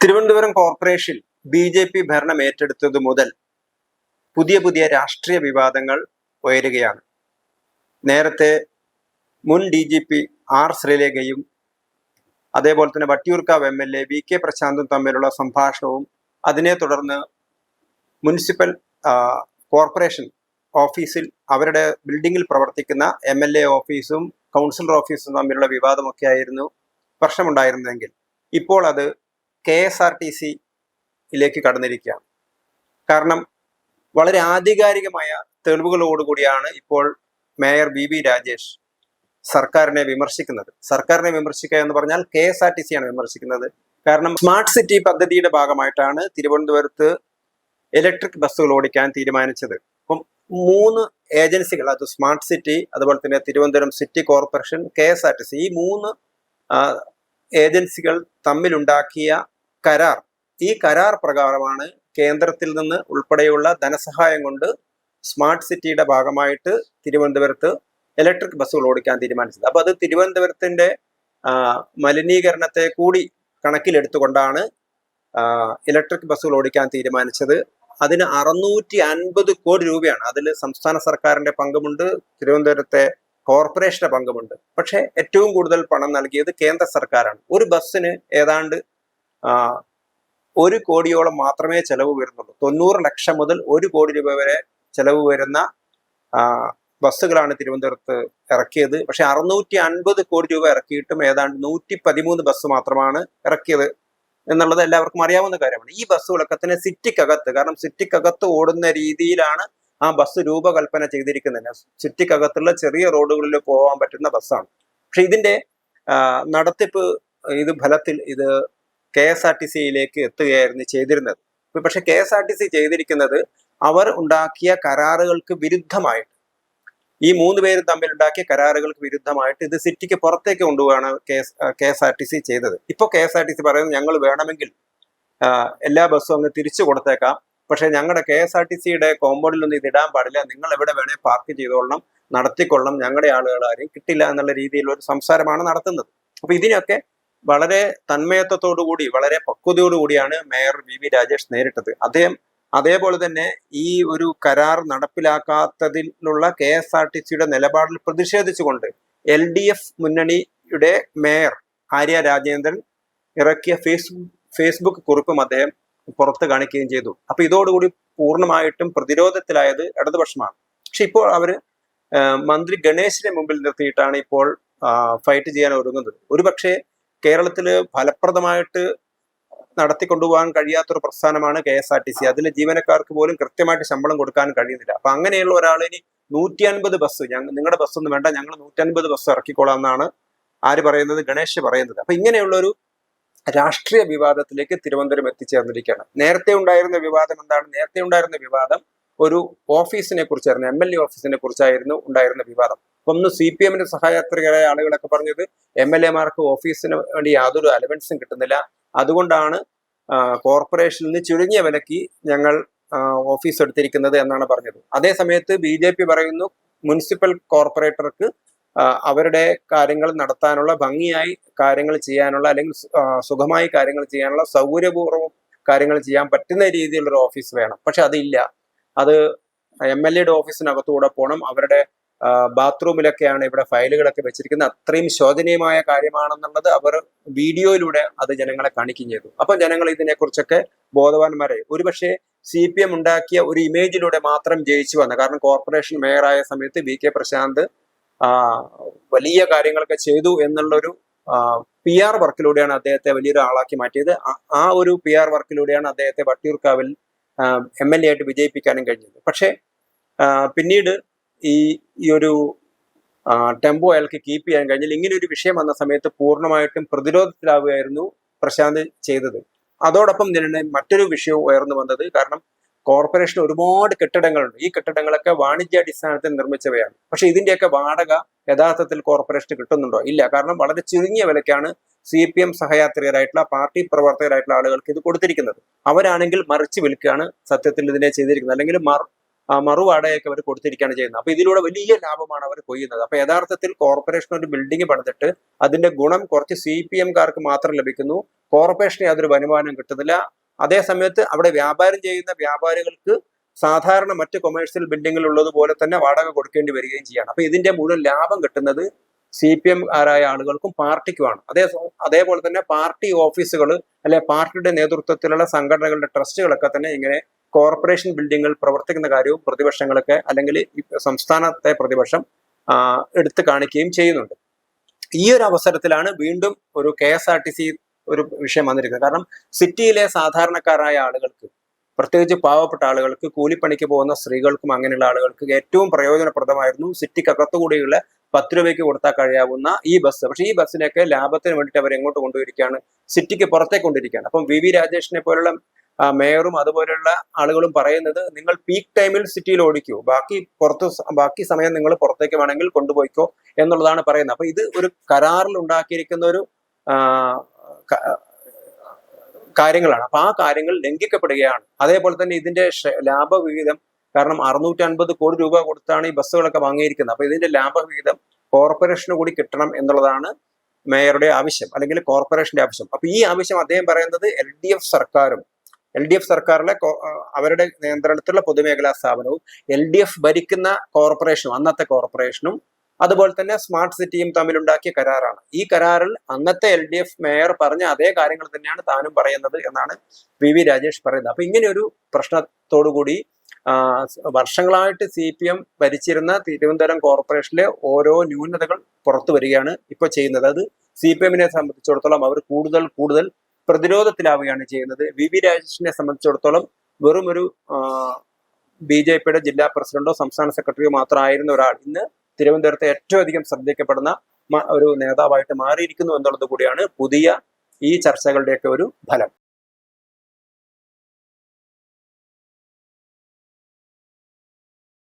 Thiruvananthapuram corporation B J P ഭരണം ഏറ്റെടുത്തത് മുതൽ പുതിയ പുതിയ രാഷ്ട്രീയ വിവാദങ്ങൾ ഉയരുകയാണ്. നേരത്തെ മുൻ ഡി ജി പി ആർ ശ്രീലേഖയും അതേപോലെ തന്നെ Vattiyoorkavu M L A V K പ്രശാന്തും തമ്മിലുള്ള സംഭാഷണവും അതിനെ തുടർന്ന് മുനിസിപ്പൽ കോർപ്പറേഷൻ ഓഫീസിൽ അവരുടെ ബിൽഡിങ്ങിൽ പ്രവർത്തിക്കുന്ന എം എൽ എ ഓഫീസും കൗൺസിലർ ഓഫീസും തമ്മിലുള്ള വിവാദമൊക്കെ ആയിരുന്നു പ്രശ്നമുണ്ടായിരുന്നെങ്കിൽ ഇപ്പോൾ അത് കെ എസ് ആർ ടി സിയിലേക്ക് കടന്നിരിക്കുകയാണ്. കാരണം വളരെ ആധികാരികമായ തെളിവുകളോടുകൂടിയാണ് ഇപ്പോൾ മേയർ ബി ബി രാജേഷ് സർക്കാരിനെ വിമർശിക്കുന്നത്. സർക്കാരിനെ വിമർശിക്കുക എന്ന് പറഞ്ഞാൽ കെ എസ് ആർ ടി സിയാണ് വിമർശിക്കുന്നത്. കാരണം സ്മാർട്ട് സിറ്റി പദ്ധതിയുടെ ഭാഗമായിട്ടാണ് തിരുവനന്തപുരത്ത് ഇലക്ട്രിക് ബസ്സുകൾ ഓടിക്കാൻ തീരുമാനിച്ചത്. അപ്പം മൂന്ന് ഏജൻസികൾ അത് സ്മാർട്ട് സിറ്റി അതുപോലെ തന്നെ Thiruvananthapuram city corporation K S R T C ഈ മൂന്ന് ഏജൻസികൾ തമ്മിലുണ്ടാക്കിയ കരാർ. ഈ കരാർ പ്രകാരമാണ് കേന്ദ്രത്തിൽ നിന്ന് ഉൾപ്പെടെയുള്ള ധനസഹായം കൊണ്ട് സ്മാർട്ട് സിറ്റിയുടെ ഭാഗമായിട്ട് തിരുവനന്തപുരത്ത് ഇലക്ട്രിക് ബസ്സുകൾ ഓടിക്കാൻ തീരുമാനിച്ചത്. അപ്പൊ അത് തിരുവനന്തപുരത്തിന്റെ മലിനീകരണത്തെ കൂടി കണക്കിലെടുത്തുകൊണ്ടാണ് ഇലക്ട്രിക് ബസ്സുകൾ ഓടിക്കാൻ തീരുമാനിച്ചത്. അതിന് അറുന്നൂറ്റി അൻപത് കോടി രൂപയാണ്. അതിൽ സംസ്ഥാന സർക്കാരിന്റെ പങ്കുമുണ്ട് തിരുവനന്തപുരത്തെ കോർപ്പറേഷന്റെ പങ്കുമുണ്ട്. പക്ഷേ ഏറ്റവും കൂടുതൽ പണം നൽകിയത് കേന്ദ്ര സർക്കാരാണ്. ഒരു ബസ്സിന് ഏതാണ്ട് ഒരു കോടിയോളം മാത്രമേ ചെലവ് വരുന്നുള്ളൂ. തൊണ്ണൂറ് ലക്ഷം മുതൽ ഒരു കോടി രൂപ വരെ ചെലവ് വരുന്ന ബസ്സുകളാണ് തിരുവനന്തപുരത്ത് ഇറക്കിയത്. പക്ഷെ അറുന്നൂറ്റി അൻപത് കോടി രൂപ ഇറക്കിയിട്ടും ഏതാണ്ട് നൂറ്റി പതിമൂന്ന് ബസ് മാത്രമാണ് ഇറക്കിയത് എന്നുള്ളത് എല്ലാവർക്കും അറിയാവുന്ന കാര്യമാണ്. ഈ ബസ്സുകളൊക്കെ തന്നെ സിറ്റിക്കകത്ത് കാരണം സിറ്റിക്കകത്ത് ഓടുന്ന രീതിയിലാണ് ആ ബസ് രൂപകൽപ്പന ചെയ്തിരിക്കുന്നത്. സിറ്റിക്കകത്തുള്ള ചെറിയ റോഡുകളിൽ പോകാൻ പറ്റുന്ന ബസ്സാണ്. പക്ഷെ ഇതിന്റെ നടത്തിപ്പ് ഇത് ഫലത്തിൽ ഇത് കെ എസ് ആർ ടി സിയിലേക്ക് എത്തുകയായിരുന്നു ചെയ്തിരുന്നത്. പക്ഷെ K S R T C ചെയ്തിരിക്കുന്നത് അവർ ഉണ്ടാക്കിയ കരാറുകൾക്ക് വിരുദ്ധമായിട്ട്. ഈ മൂന്ന് പേരും തമ്മിൽ ഉണ്ടാക്കിയ കരാറുകൾക്ക് വിരുദ്ധമായിട്ട് ഇത് സിറ്റിക്ക് പുറത്തേക്ക് കൊണ്ടുപോവാണ് K S R T C ചെയ്തത്. ഇപ്പോൾ K S R T C പറയുന്നത് ഞങ്ങൾ വേണമെങ്കിൽ എല്ലാ ബസ്സും അങ്ങ് തിരിച്ചു കൊടുത്തേക്കാം. പക്ഷെ ഞങ്ങളുടെ കെ എസ് ആർ ടി സിയുടെ കോമ്പൗണ്ടിലൊന്നും ഇത് ഇടാൻ പാടില്ല. നിങ്ങൾ എവിടെ വേണേൽ പാർക്ക് ചെയ്തോളണം നടത്തിക്കൊള്ളണം. ഞങ്ങളുടെ ആളുകൾ ആരെയും കിട്ടില്ല എന്നുള്ള രീതിയിൽ ഒരു സംസാരമാണ് നടത്തുന്നത്. അപ്പൊ ഇതിനൊക്കെ വളരെ തന്മയത്വത്തോടുകൂടി വളരെ പക്വതയോടുകൂടിയാണ് മേയർ വി വി രാജേഷ് നേരിട്ടത്. അദ്ദേഹം അതേപോലെ തന്നെ ഈ ഒരു കരാർ നടപ്പിലാക്കാത്തതിലുള്ള കെ എസ് ആർ ടി സിയുടെ നിലപാടിൽ പ്രതിഷേധിച്ചുകൊണ്ട് എൽ ഡി എഫ് മുന്നണിയുടെ മേയർ ആര്യ രാജേന്ദ്രൻ ഇറക്കിയ ഫേസ്ബുക്ക് ഫേസ്ബുക്ക് കുറിപ്പും അദ്ദേഹം പുറത്ത് കാണിക്കുകയും ചെയ്തു. അപ്പൊ ഇതോടുകൂടി പൂർണമായിട്ടും പ്രതിരോധത്തിലായത് ഇടതുപക്ഷമാണ്. പക്ഷെ ഇപ്പോൾ അവർ മന്ത്രി ഗണേശിനെ മുമ്പിൽ നിർത്തിയിട്ടാണ് ഇപ്പോൾ ഫൈറ്റ് ചെയ്യാൻ ഒരുങ്ങുന്നത്. ഒരുപക്ഷെ കേരളത്തിൽ ഫലപ്രദമായിട്ട് നടത്തിക്കൊണ്ടുപോകാൻ കഴിയാത്തൊരു പ്രസ്ഥാനമാണ് K S R T C. അതിൽ ജീവനക്കാർക്ക് പോലും കൃത്യമായിട്ട് ശമ്പളം കൊടുക്കാൻ കഴിയുന്നില്ല. അപ്പൊ അങ്ങനെയുള്ള ഒരാൾ ഇനി നൂറ്റി അൻപത് ബസ് ഞങ്ങൾ നിങ്ങളുടെ ഒന്നും വേണ്ട ഞങ്ങൾ നൂറ്റി അൻപത് ബസ് ഇറക്കിക്കോളാം എന്നാണ് ആര് പറയുന്നത് ഗണേഷ് പറയുന്നത്. അപ്പൊ ഇങ്ങനെയുള്ളൊരു രാഷ്ട്രീയ വിവാദത്തിലേക്ക് തിരുവനന്തപുരം എത്തിച്ചേർന്നിരിക്കുകയാണ്. നേരത്തെ ഉണ്ടായിരുന്ന വിവാദം എന്താണ്? നേരത്തെ ഉണ്ടായിരുന്ന വിവാദം ഒരു ഓഫീസിനെ കുറിച്ചായിരുന്നു എം എൽ എ ഓഫീസിനെ കുറിച്ചായിരുന്നു ഉണ്ടായിരുന്ന വിവാദം. അപ്പൊ ഒന്ന് സി പി എമ്മിന്റെ സഹായാത്രികരായ ആളുകളൊക്കെ പറഞ്ഞത് എം എൽ എമാർക്ക് ഓഫീസിന് വേണ്ടി യാതൊരു അലവൻസും കിട്ടുന്നില്ല. അതുകൊണ്ടാണ് കോർപ്പറേഷനിൽ നിന്ന് ചുരുങ്ങിയ വിലക്ക് ഞങ്ങൾ ഓഫീസ് എടുത്തിരിക്കുന്നത് എന്നാണ് പറഞ്ഞത്. അതേ സമയത്ത് ബി ജെ പി പറയുന്നു മുനിസിപ്പൽ കോർപ്പറേറ്റർക്ക് അവരുടെ കാര്യങ്ങൾ നടത്താനുള്ള ഭംഗിയായി കാര്യങ്ങൾ ചെയ്യാനുള്ള അല്ലെങ്കിൽ സുഖമായി കാര്യങ്ങൾ ചെയ്യാനുള്ള സൗകര്യപൂർവം കാര്യങ്ങൾ ചെയ്യാൻ പറ്റുന്ന രീതിയിലുള്ള ഓഫീസ് വേണം. പക്ഷെ അതില്ല. അത് എം എൽ എയുടെ ഓഫീസിനകത്തൂടെ പോകണം അവരുടെ ബാത്റൂമിലൊക്കെയാണ് ഇവിടെ ഫയലുകളൊക്കെ വെച്ചിരിക്കുന്നത്. അത്രയും ശോചനീയമായ കാര്യമാണെന്നുള്ളത് അവർ വീഡിയോയിലൂടെ അത് ജനങ്ങളെ കാണിക്കുകയും ചെയ്തു. അപ്പൊ ജനങ്ങൾ ഇതിനെക്കുറിച്ചൊക്കെ ബോധവാന്മാരായി. ഒരുപക്ഷെ സി പി എം ഉണ്ടാക്കിയ ഒരു ഇമേജിലൂടെ മാത്രം ജയിച്ചു വന്ന. കാരണം കോർപ്പറേഷൻ മേയറായ സമയത്ത് വി കെ പ്രശാന്ത് വലിയ കാര്യങ്ങളൊക്കെ ചെയ്തു എന്നുള്ളൊരു പി ആർ വർക്കിലൂടെയാണ് അദ്ദേഹത്തെ വലിയൊരു ആളാക്കി മാറ്റിയത്. ആ ഒരു പി ആർ വർക്കിലൂടെയാണ് അദ്ദേഹത്തെ വട്ടിയൂർക്കാവിൽ എം എൽ എ ആയിട്ട് വിജയിപ്പിക്കാനും കഴിഞ്ഞത്. പക്ഷേ പിന്നീട് ഈ ഒരു ടെമ്പോ അയാൾക്ക് കീപ്പ് ചെയ്യാൻ കഴിഞ്ഞില്ല. ഇങ്ങനെ ഒരു വിഷയം വന്ന സമയത്ത് പൂർണമായിട്ടും പ്രതിരോധത്തിലാവുകയായിരുന്നു പ്രശാന്ത് ചെയ്തത്. അതോടൊപ്പം തന്നെ മറ്റൊരു വിഷയവും ഉയർന്നു വന്നത്. കാരണം കോർപ്പറേഷൻ ഒരുപാട് കെട്ടിടങ്ങളുണ്ട്. ഈ കെട്ടിടങ്ങളൊക്കെ വാണിജ്യാടിസ്ഥാനത്തിൽ നിർമ്മിച്ചവയാണ്. പക്ഷെ ഇതിന്റെയൊക്കെ വാടക യഥാർത്ഥത്തിൽ കോർപ്പറേഷന് കിട്ടുന്നുണ്ടോ? ഇല്ല. കാരണം വളരെ ചുരുങ്ങിയ വിലക്കാണ് സി പി എം സഹയാത്രികരായിട്ടുള്ള പാർട്ടി പ്രവർത്തകരായിട്ടുള്ള ആളുകൾക്ക് ഇത് കൊടുത്തിരിക്കുന്നത്. അവരാണെങ്കിൽ മറിച്ച് വിൽക്കുകയാണ് സത്യത്തിൽ ഇതിനെ ചെയ്തിരിക്കുന്നത്. അല്ലെങ്കിൽ മറുവാടകയൊക്കെ അവർ കൊടുത്തിരിക്കുകയാണ് ചെയ്യുന്നത്. അപ്പൊ ഇതിലൂടെ വലിയ ലാഭമാണ് അവർ കൊയ്യുന്നത്. അപ്പൊ യഥാർത്ഥത്തിൽ കോർപ്പറേഷൻ ഒരു ബിൽഡിംഗ് പണിതിട്ട് അതിന്റെ ഗുണം കുറച്ച് സി പി എംകാർക്ക് മാത്രം ലഭിക്കുന്നു. കോർപ്പറേഷന് യാതൊരു വരുമാനം കിട്ടുന്നില്ല. അതേസമയത്ത് അവിടെ വ്യാപാരം ചെയ്യുന്ന വ്യാപാരികൾക്ക് സാധാരണ മറ്റ് കൊമേഴ്സ്യൽ ബിൽഡിങ്ങിൽ ഉള്ളതുപോലെ തന്നെ വാടക കൊടുക്കേണ്ടി വരികയും ചെയ്യാണ്. അപ്പൊ ഇതിന്റെ മുഴുവൻ ലാഭം കിട്ടുന്നത് സി പി എം ആരായ ആളുകൾക്കും പാർട്ടിക്കുമാണ്. അതേ അതേപോലെ തന്നെ പാർട്ടി ഓഫീസുകൾ അല്ലെ പാർട്ടിയുടെ നേതൃത്വത്തിലുള്ള സംഘടനകളുടെ ട്രസ്റ്റുകളൊക്കെ തന്നെ ഇങ്ങനെ കോർപ്പറേഷൻ ബിൽഡിങ്ങുകൾ പ്രവർത്തിക്കുന്ന കാര്യവും പ്രതിപക്ഷങ്ങളൊക്കെ അല്ലെങ്കിൽ സംസ്ഥാനത്തെ പ്രതിപക്ഷം എടുത്തു കാണിക്കുകയും ചെയ്യുന്നുണ്ട്. ഈ ഒരു അവസരത്തിലാണ് വീണ്ടും ഒരു K S R T C ഒരു വിഷയം വന്നിരിക്കുന്നത്. കാരണം സിറ്റിയിലെ സാധാരണക്കാരായ ആളുകൾക്ക് പ്രത്യേകിച്ച് പാവപ്പെട്ട ആളുകൾക്ക് കൂലിപ്പണിക്ക് പോകുന്ന സ്ത്രീകൾക്കും അങ്ങനെയുള്ള ആളുകൾക്ക് ഏറ്റവും പ്രയോജനപ്രദമായിരുന്നു സിറ്റിക്കകത്തുകൂടിയുള്ള പത്ത് രൂപയ്ക്ക് കൊടുത്താൽ കഴിയാവുന്ന ഈ ബസ്. പക്ഷേ ഈ ബസ്സിനൊക്കെ ലാഭത്തിന് വേണ്ടിയിട്ട് അവർ എങ്ങോട്ട് കൊണ്ടുവരികയാണ് സിറ്റിക്ക് പുറത്തേക്ക് കൊണ്ടിരിക്കുകയാണ് അപ്പം വി വി രാജേഷിനെ പോലുള്ള മേയറും അതുപോലെയുള്ള ആളുകളും പറയുന്നത് നിങ്ങൾ പീക്ക് ടൈമിൽ സിറ്റിയിൽ ഓടിക്കോ. ബാക്കി പുറത്ത് ബാക്കി സമയം നിങ്ങൾ പുറത്തേക്ക് വേണമെങ്കിൽ കൊണ്ടുപോയിക്കോ എന്നുള്ളതാണ് പറയുന്നത്. അപ്പൊ ഇത് ഒരു കരാറിൽ ഉണ്ടാക്കിയിരിക്കുന്ന ഒരു കാര്യങ്ങളാണ്. അപ്പൊ ആ കാര്യങ്ങൾ ലംഘിക്കപ്പെടുകയാണ്. അതേപോലെ തന്നെ ഇതിന്റെ ലാഭവിഹിതം കാരണം അറുന്നൂറ്റി അൻപത് കോടി രൂപ കൊടുത്താണ് ഈ ബസ്സുകളൊക്കെ വാങ്ങിയിരിക്കുന്നത്. അപ്പൊ ഇതിന്റെ ലാഭവിഹിതം കോർപ്പറേഷന് കൂടി കിട്ടണം എന്നുള്ളതാണ് മേയറുടെ ആവശ്യം അല്ലെങ്കിൽ കോർപ്പറേഷന്റെ ആവശ്യം. അപ്പൊ ഈ ആവശ്യം അദ്ദേഹം പറയുന്നത് എൽ സർക്കാരും എൽ ഡി എഫ് സർക്കാരിലെ അവരുടെ നിയന്ത്രണത്തിലുള്ള പൊതുമേഖലാ സ്ഥാപനവും എൽ ഡി എഫ് ഭരിക്കുന്ന കോർപ്പറേഷനും അന്നത്തെ കോർപ്പറേഷനും അതുപോലെ തന്നെ സ്മാർട്ട് സിറ്റിയും തമ്മിലുണ്ടാക്കിയ കരാറാണ്. ഈ കരാറിൽ അന്നത്തെ എൽ ഡി എഫ് മേയർ പറഞ്ഞ അതേ കാര്യങ്ങൾ തന്നെയാണ് താനും പറയുന്നത് എന്നാണ് വി വി രാജേഷ് പറയുന്നത്. അപ്പൊ ഇങ്ങനെയൊരു പ്രശ്നത്തോടുകൂടി കൂടി വർഷങ്ങളായിട്ട് സി പി എം ഭരിച്ചിരുന്ന തിരുവനന്തപുരം കോർപ്പറേഷനിലെ ഓരോ ന്യൂനതകൾ പുറത്തു വരികയാണ് ഇപ്പൊ ചെയ്യുന്നത്. അത് സി പി എമ്മിനെ സംബന്ധിച്ചിടത്തോളം അവർ കൂടുതൽ കൂടുതൽ പ്രതിരോധത്തിലാവുകയാണ് ചെയ്യുന്നത്. വി വി രാജേഷിനെ സംബന്ധിച്ചിടത്തോളം വെറും ഒരു ബി ജെ പിയുടെ ജില്ലാ പ്രസിഡന്റോ സംസ്ഥാന സെക്രട്ടറിയോ മാത്രമായിരുന്ന ഒരാൾ ഇന്ന് തിരുവനന്തപുരത്തെ ഏറ്റവും അധികം ശ്രദ്ധിക്കപ്പെടുന്ന ഒരു നേതാവായിട്ട് മാറിയിരിക്കുന്നു എന്നുള്ളത് കൂടിയാണ് പുതിയ ഈ ചർച്ചകളുടെയൊക്കെ ഒരു ഫലം.